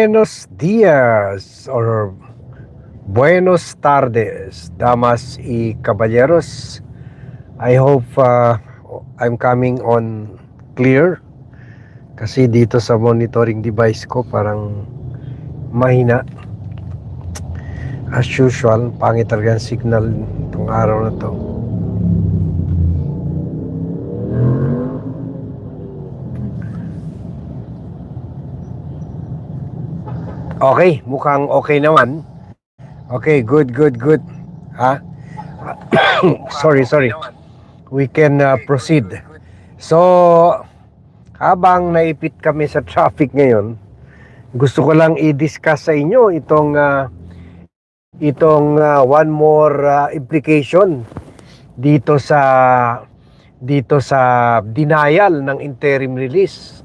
Buenos días or buenos tardes, damas y caballeros. I hope uh, I'm coming on clear kasi dito sa monitoring device ko parang mahina. As usual, pangit talaga signal itong araw na to. Okay, mukhang okay naman. Okay, good, good, good. Ha? sorry, sorry. We can uh, proceed. So, habang naipit kami sa traffic ngayon, gusto ko lang i-discuss sa inyo itong uh, itong uh, one more uh, implication dito sa dito sa denial ng interim release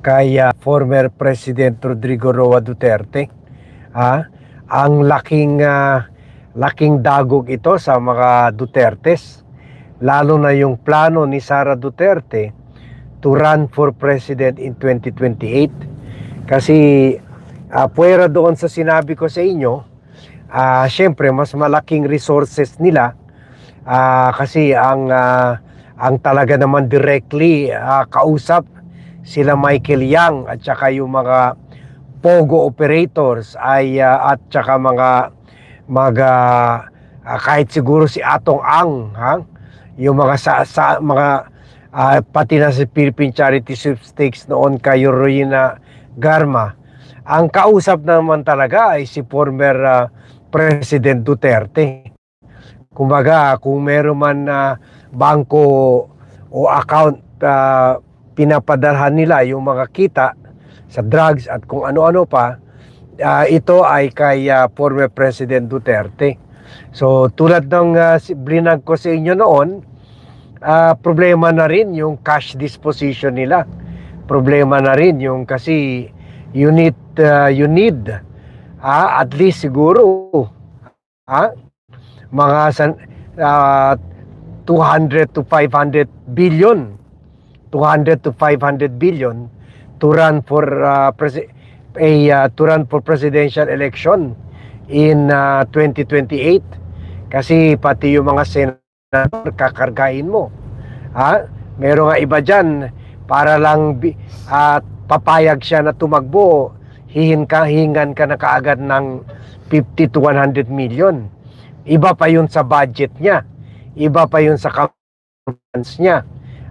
kay uh, former President Rodrigo Roa Duterte. Ah, ang laking ah, laking dagog ito sa mga Dutertes. Lalo na yung plano ni Sara Duterte to run for president in 2028. Kasi ah, puwera doon sa sinabi ko sa inyo, ah, syempre mas malaking resources nila ah, kasi ang ah, ang talaga naman directly ah, kausap sila Michael Yang at saka yung mga pogo operators ay uh, at saka mga mga uh, kahit siguro si Atong Ang ha? Yung mga sa, sa mga uh, pati na si Philippine Charity Sweepstakes noon kay Rowena Garma. Ang kausap naman talaga ay si former uh, President Duterte. Kumbaga kung meron man uh, bangko o account uh, pinapadalhan nila yung mga kita sa drugs at kung ano-ano pa, uh, ito ay kay uh, former President Duterte. So tulad ng uh, blinag ko sa inyo noon, uh, problema na rin yung cash disposition nila. Problema na rin yung kasi you need, uh, you need uh, at least siguro uh, mga san, uh, 200 to 500 billion 200 to 500 billion to run for uh, a uh, to run for presidential election in uh, 2028 kasi pati yung mga senator kakargain mo. Ha? Meron nga iba diyan para lang at uh, papayag siya na tumakbo hihin ka hingan ka na kaagad ng 50 to 100 million. Iba pa yun sa budget niya. Iba pa yun sa campaigns niya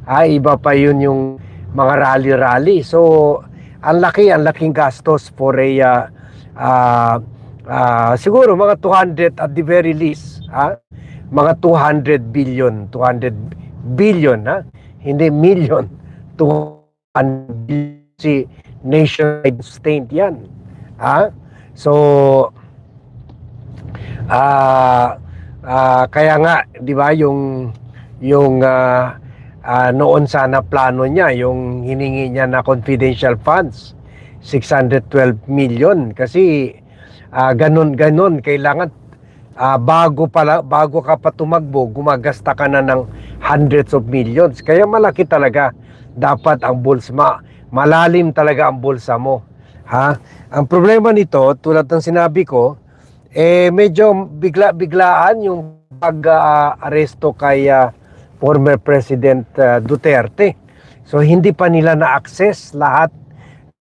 ay iba pa yun yung mga rally-rally. So, ang laki, ang laking gastos for a uh, uh, uh, siguro mga 200 at the very least, ha? mga 200 billion, 200 billion, ha? hindi million, 200 billion si nationwide state yan. Ha? So, uh, uh, kaya nga, di ba, yung, yung uh, uh, noon sana plano niya yung hiningi niya na confidential funds 612 million. Kasi uh, ganun ganun. Kailangan uh, bago pala bago ka pa tumagbo gumagasta ka na ng hundreds of millions. Kaya malaki talaga dapat ang bulsa ma, malalim talaga ang bulsa mo ha? Ang problema nito tulad ng sinabi ko eh medyo bigla biglaan yung pag-aresto kay uh, former President uh, Duterte. So hindi pa nila na-access lahat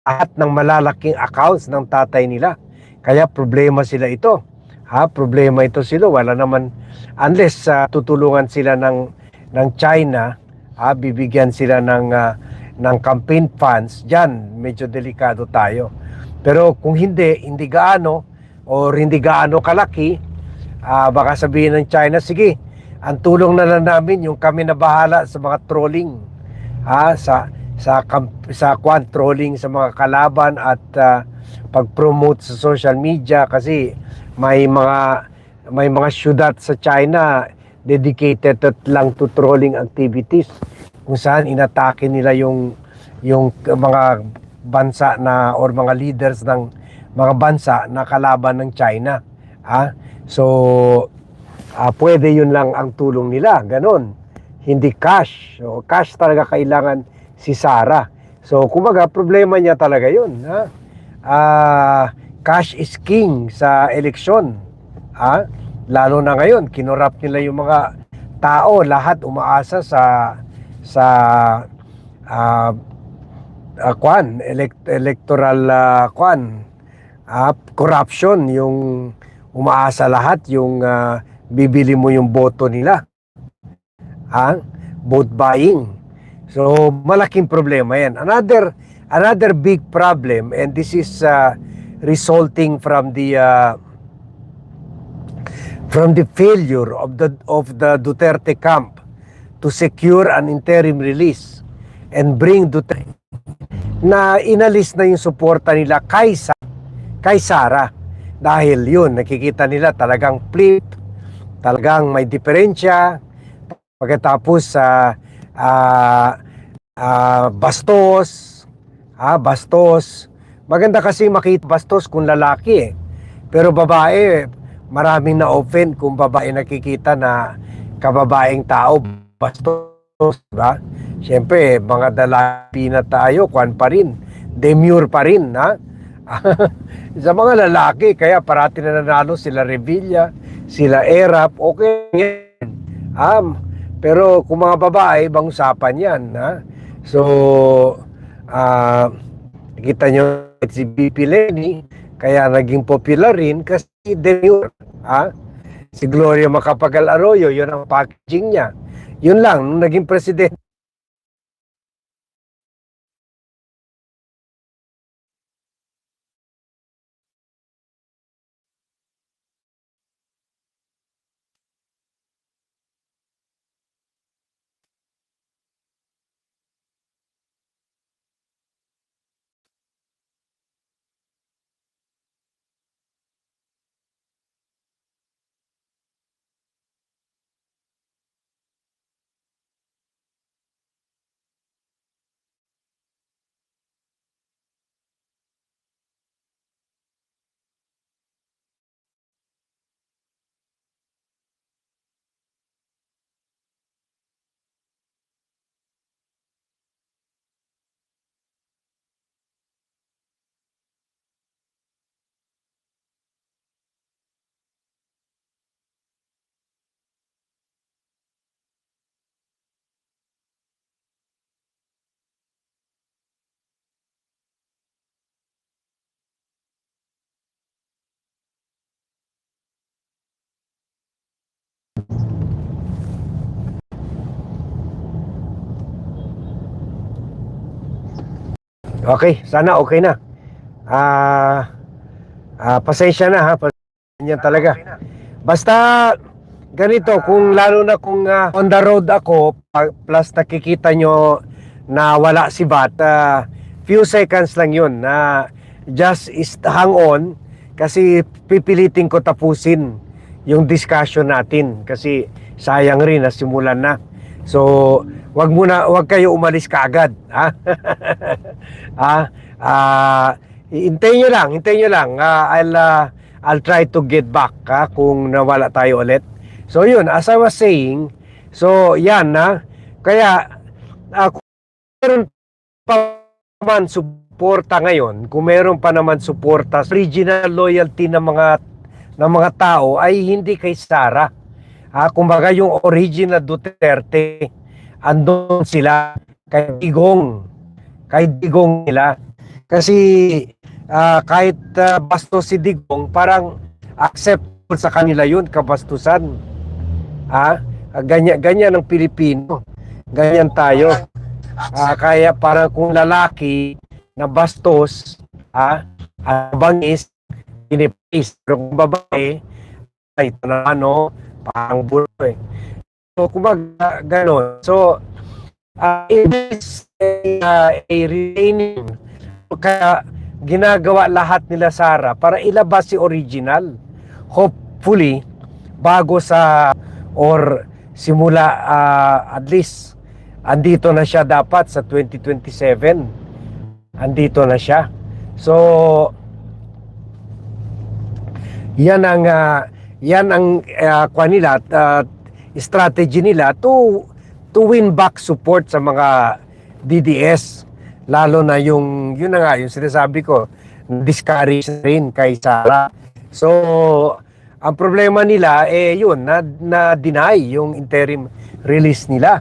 lahat ng malalaking accounts ng tatay nila. Kaya problema sila ito. Ha, problema ito sila. Wala naman unless uh, tutulungan sila ng ng China, ha, bibigyan sila ng uh, ng campaign funds. Diyan medyo delikado tayo. Pero kung hindi, hindi gaano or hindi gaano kalaki, uh, baka sabihin ng China, sige, ang tulong na lang namin yung kami na bahala sa mga trolling ha? Sa sa sa kwan trolling sa mga kalaban at uh, pag-promote sa social media. Kasi may mga may mga syudad sa China dedicated at lang to trolling activities kung saan inatake nila yung yung mga bansa na or mga leaders ng mga bansa na kalaban ng China ha? So uh, pwede yun lang ang tulong nila, ganon. Hindi cash. So, cash talaga kailangan si Sara. So, kumaga, problema niya talaga yun. Ha? ah, cash is king sa eleksyon. Ha? Lalo na ngayon, kinurap nila yung mga tao, lahat umaasa sa sa ah ah, kwan, elect- electoral ah, kwan, ah, corruption, yung umaasa lahat, yung ah, bibili mo yung boto nila. Ha? Vote buying. So, malaking problema yan. Another, another big problem, and this is ah, resulting from the ah, from the failure of the of the Duterte camp to secure an interim release and bring Duterte na inalis na yung suporta nila kay, Sa- kay Sara. Dahil yun, nakikita nila talagang flip, talagang may diferensya. Pagkatapos sa ah ah, bastos, ah, bastos. Maganda kasi makita bastos kung lalaki eh. Pero babae, maraming na-offend kung babae nakikita na kababaeng tao, bastos, ba? Siyempre, mga dalapi na tayo, kwan pa rin, demure pa rin, ha? Sa mga lalaki, kaya parati na nanalo sila Revilla, sila Erap, okay yan. Um, pero kung mga babae, ibang usapan yan, ha? So, ah, kita nyo si BP Lenny, kaya naging popular rin kasi demure, ha? Si Gloria Macapagal Arroyo, yun ang packaging niya. Yun lang, nung naging presidente, Okay, sana okay na. Ah, ah, pasensya na ha, pasensya talaga. Basta ganito, kung lalo na kung ah, on the road ako, plus nakikita nyo na wala si Bat, ah, few seconds lang yun na just is hang on kasi pipilitin ko tapusin yung discussion natin kasi sayang rin na simulan na. So, wag muna, wag kayo umalis kaagad, ha? ah, ah, hintayin nyo lang, hintayin nyo lang. Ah, I'll, ah, I'll try to get back ha, kung nawala tayo ulit. So yun, as I was saying, so yan na. Kaya, kung meron pa man suporta ngayon, kung meron pa naman suporta, original loyalty ng mga ng mga tao ay hindi kay Sara. Ah, kumbaga yung original Duterte, andon sila kay Digong. Kay Digong nila. Kasi ah, kahit ah, bastos si Digong, parang acceptable sa kanila yun, kabastusan. Ah, ganyan, ganyan ang Pilipino. Ganyan tayo. Ah, kaya parang kung lalaki na bastos, ah, bangis, pinipis. Pero kung babae, ito na ano, parang bulo eh. So, kumbaga, gano'n. So, uh, it is a, uh, a retaining. Kaya, ginagawa lahat nila Sara para ilabas si original. Hopefully, bago sa, or simula, uh, at least, andito na siya dapat sa 2027. Andito na siya. So, yan ang ah, yan ang uh, nila uh, strategy nila to to win back support sa mga DDS lalo na yung yun na nga yung sinasabi ko discourage rin kay Sara. So, ang problema nila, eh yun, na, na-deny yung interim release nila.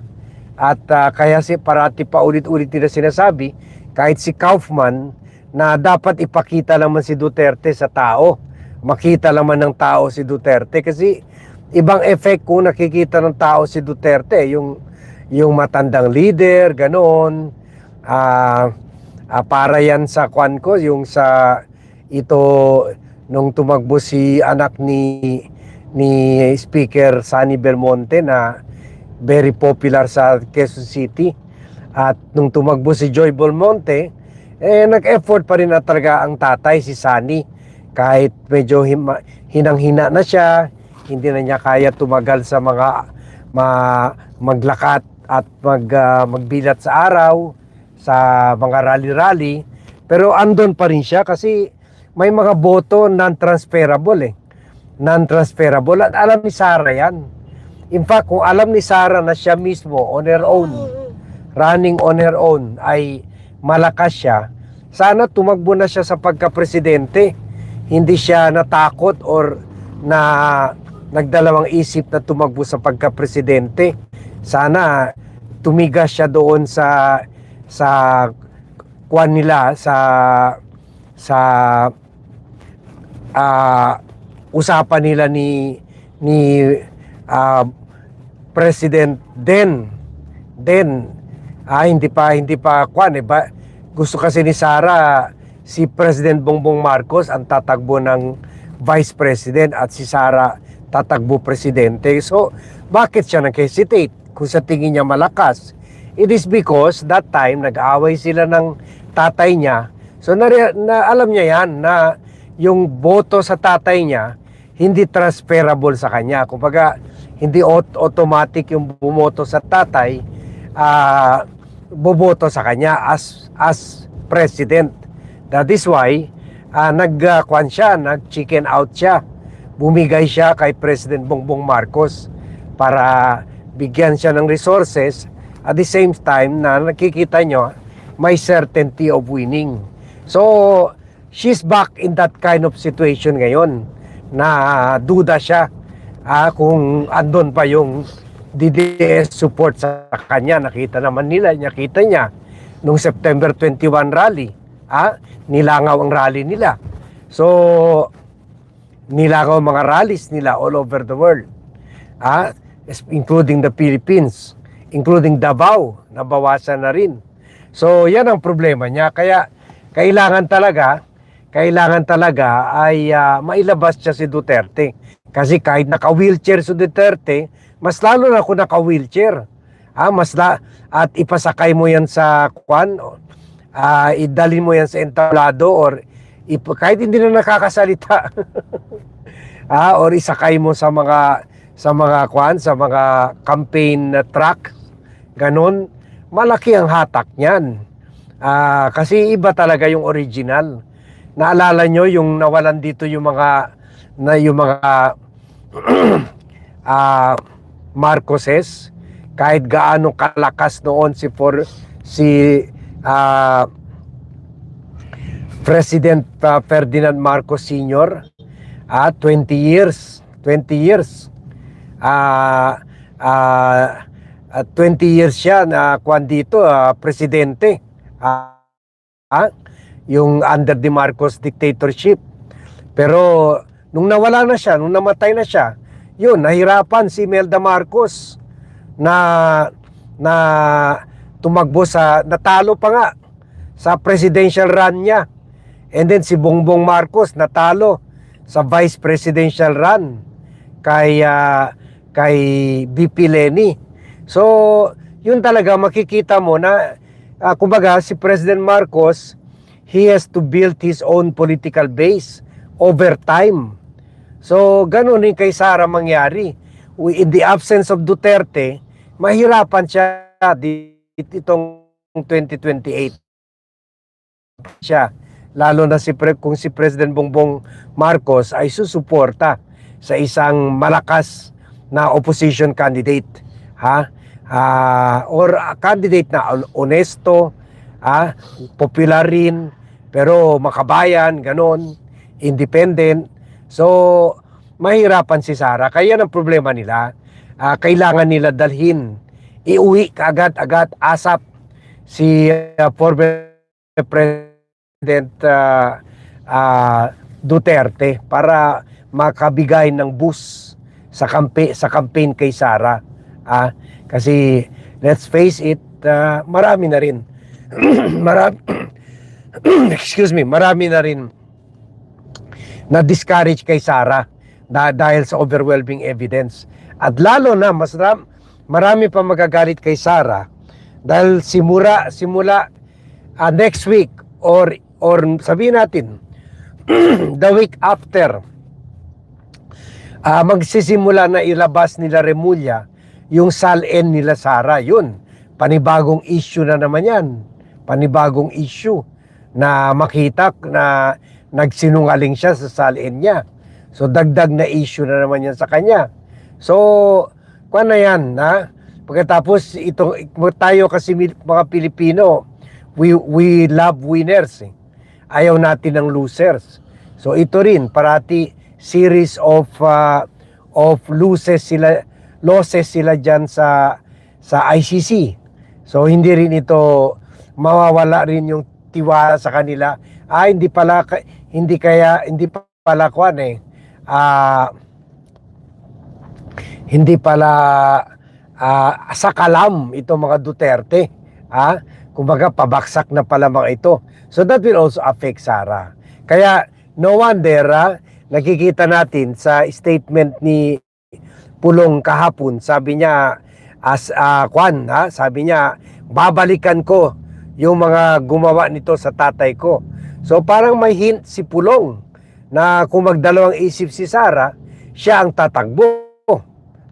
At ah, kaya si parati pa ulit-ulit nila sinasabi, kahit si Kaufman, na dapat ipakita naman si Duterte sa tao. Makita naman ng tao si Duterte. Kasi ibang effect kung nakikita ng tao si Duterte, yung, yung matandang leader, ganoon. Ah, ah, para yan sa kwan ko, yung sa ito nung tumakbo si anak ni ni Speaker Sunny Belmonte na very popular sa Quezon City at nung tumakbo si Joy Belmonte eh nag-effort pa rin na talaga ang tatay si Sunny kahit medyo hinang-hina na siya hindi na niya kaya tumagal sa mga ma- maglakat at mag, ah, magbilat sa araw sa mga rally-rally pero andon pa rin siya kasi may mga boto non-transferable eh. Non-transferable. At alam ni Sara yan. In fact, kung alam ni Sara na siya mismo on her own, running on her own, ay malakas siya, sana tumakbo na siya sa pagka-presidente. Hindi siya natakot or na nagdalawang isip na tumakbo sa pagka-presidente. Sana tumigas siya doon sa sa kwan nila sa sa ah, usapan nila ni ni ah, President Den. Den. Ah, hindi pa hindi pa kwan eh. Ba, gusto kasi ni Sara si President Bongbong Marcos ang tatakbo ng Vice President at si Sara tatakbo presidente so bakit siya nag-hesitate kung sa tingin niya malakas it is because that time nag-away sila ng tatay niya so na, na alam niya yan na yung boto sa tatay niya hindi transferable sa kanya. Kumbaga, hindi aut- automatic yung bumoto sa tatay, ah boboto sa kanya as as president. That is why ah nagkuan siya, nag-chicken out siya. Bumigay siya kay President Bongbong Marcos para bigyan siya ng resources at the same time na nakikita nyo may certainty of winning. So, she's back in that kind of situation ngayon na duda siya ah, kung andon pa yung DDS support sa kanya. Nakita naman nila, nakita niya nung September 21 rally. Ah, nilangaw ang rally nila. So, nilangaw ang mga rallies nila all over the world. Ah, including the Philippines, including Davao, nabawasan na rin. So, yan ang problema niya. Kaya, kailangan talaga, kailangan talaga ay ah, mailabas siya si Duterte. Kasi kahit naka-wheelchair si Duterte, mas lalo na kung naka-wheelchair. Ah, mas la at ipasakay mo yan sa kwan, ah, idalhin mo yan sa entablado or ip, kahit hindi na nakakasalita. ah, or isakay mo sa mga sa mga kwan, sa mga campaign na truck. Ganon, malaki ang hatak niyan. Ah, kasi iba talaga yung original. Naalala nyo yung nawalan dito yung mga na yung mga ah Marcoses kahit gaano kalakas noon si for si ah, President ah, Ferdinand Marcos Sr. ah 20 years 20 years. Ah ah ah, 20 years siya na kwan dito ah, presidente. Ah, ah, yung under the Marcos dictatorship. Pero nung nawala na siya nung namatay na siya yun nahirapan si Melda Marcos na na tumakbo sa natalo pa nga sa presidential run niya and then si Bongbong Marcos natalo sa vice presidential run kay ah, kay BP Lenny. So, yun talaga makikita mo na ah, kumbaga si President Marcos he has to build his own political base over time. So, ganun din kay Sara mangyari. In the absence of Duterte, mahirapan siya di- itong 2028 siya. Lalo na si pre, kung si President Bongbong Marcos ay susuporta sa isang malakas na opposition candidate, ha? Ah, or a candidate na hon- honesto, ha? Popular rin, pero makabayan, ganon, independent. So, mahirapan si Sara. Kaya ang problema nila, ah, kailangan nila dalhin, iuwi kaagad-agad, asap si ah, former President ah, ah, Duterte para makabigay ng boost sa kampe sa campaign kay Sara. Ah, kasi let's face it, ah, marami na rin. marami excuse me, marami na rin na discourage kay Sara da- dahil sa overwhelming evidence. At lalo na mas ram- marami pa magagalit kay Sara dahil simula simula ah, next week or or sabihin natin the week after ah, magsisimula na ilabas nila Remulla yung salin nila Sara. Yun, panibagong issue na naman yan. Panibagong issue na makita na nagsinungaling siya sa salin niya. So dagdag na issue na naman yan sa kanya. So, kuha na yan, ha? Pagkatapos, ito, tayo kasi mga Pilipino, we, we love winners. Eh. Ayaw natin ng losers. So ito rin, parati series of uh, of losses sila losses sila diyan sa sa ICC. So hindi rin ito mawawala rin yung tiwala sa kanila. Ah, hindi pala hindi kaya hindi pa- pala kwan eh. Ah, hindi pala ah, sa kalam ito mga Duterte. Ah, kumbaga pabaksak na pala mga ito. So that will also affect Sara. Kaya no wonder ah, nakikita natin sa statement ni Pulong kahapon, sabi niya as ah, kwan ha, sabi niya babalikan ko yung mga gumawa nito sa tatay ko. So parang may hint si Pulong na kung magdalawang isip si Sara, siya ang tatakbo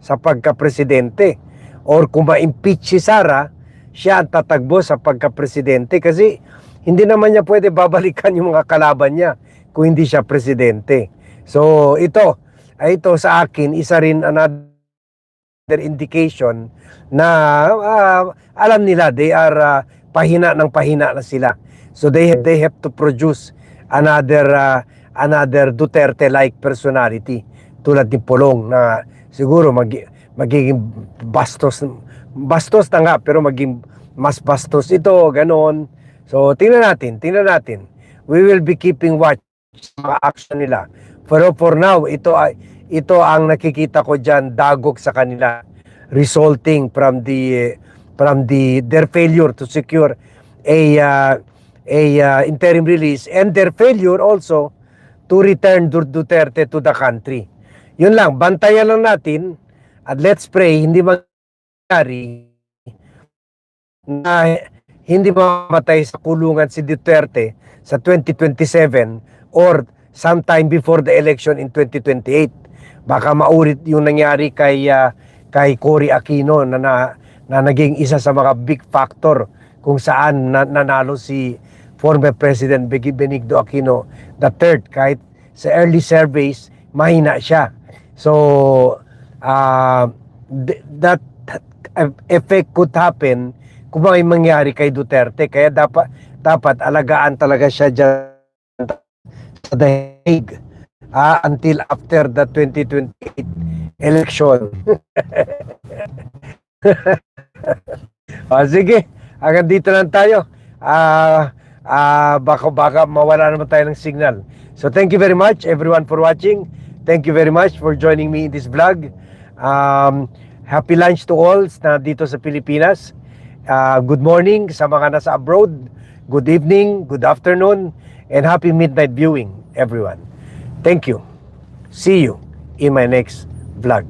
sa pagka-presidente. Or kung ma-impeach si Sara, siya ang tatakbo sa pagka-presidente kasi hindi naman niya pwede babalikan yung mga kalaban niya kung hindi siya presidente. So ito, ay ito sa akin, isa rin another indication na ah, alam nila they are ah, pahina ng pahina na sila. So they they have to produce another ah, another Duterte like personality tulad ni Polong na siguro mag, magiging bastos bastos na nga pero maging mas bastos ito ganon. So tingnan natin, tingnan natin. We will be keeping watch sa mga action nila. Pero for now, ito ay ito ang nakikita ko diyan dagok sa kanila resulting from the from the their failure to secure a uh, a uh, interim release and their failure also to return Du- Duterte to the country. Yun lang, bantayan lang natin at let's pray hindi mangyari na hindi mamatay sa kulungan si Duterte sa 2027 or sometime before the election in 2028. Baka maulit yung nangyari kay ah, kay Cory Aquino na, na na naging isa sa mga big factor kung saan na, nanalo si former President Benigno Aquino third kahit sa early surveys mahina siya. So uh, th- that effect could happen kung may mangyari kay Duterte kaya dapat dapat alagaan talaga siya dyan sa The ah, until after the 2028 election. ah, sige, hanggang dito lang tayo. Ah, ah, baka, baka mawala naman tayo ng signal. So thank you very much everyone for watching. Thank you very much for joining me in this vlog. Um, happy lunch to all na dito sa Pilipinas. Ah, good morning sa mga nasa abroad. Good evening, good afternoon, and happy midnight viewing everyone. Thank you. See you in my next vlog.